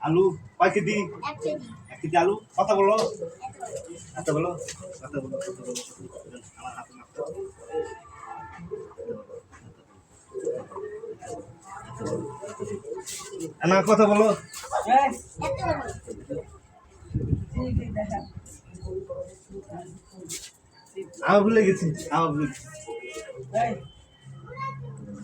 আলু কয় কেজি? এক কেজি আলু। কথা বলো। কত বলো। কথা বলো কথা বলো। আমার বলো। ভুলে গেছি। আমার ভুলে গেছি।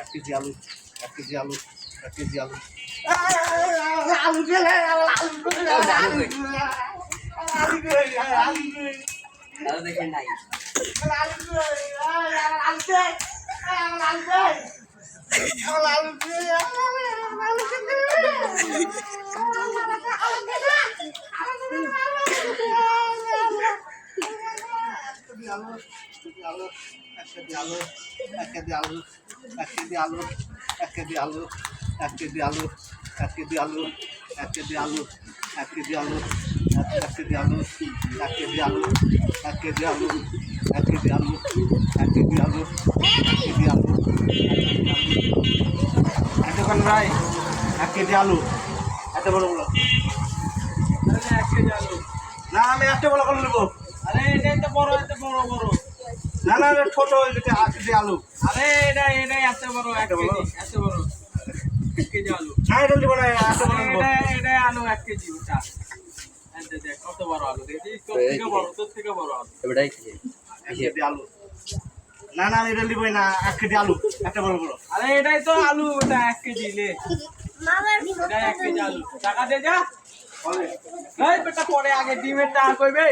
এক কেজি আলু এক কেজি আলু এক কেজি আলু। আলু গেলে আলু গেলে আলু গেলে আলু গেলে আলু। তাহলে দেখে নাই এক কেজি আলু এক কেজি আলু এক কেজি আলু এক কেজি আলু এক কেজি আলু এক কেজি আলু এক কেজি আলু এক কেজি আলু এক কেজি আলু এক কেজি আলু এক কেজি আলু এতক্ষণ ভাই এক কেজি আলু এত বড় বড় না আমি একটা বড় করে নেব আরে এটাই তো বড় এত বড় বড় না না এটা ছোট হয়ে এক কেজি আলু আরে এটা এত বড় এক কেজি এত বড়। এক কেজি আলু। এটা এটা এক কেজি ওটা কত বড় আলু? দেখি তোর থেকে বড় তোর থেকে বড় আলু। এবারটাই এক কেজি আলু। না না আমি এটা নিবই না এক কেজি আলু একটা বড় বড়। আরে এটাই তো আলু ওটা এক কেজি লে এটা এক কেজি আলু। টাকা দে যা। এই বেটা পরে আগে ডিমের টাকা কইবে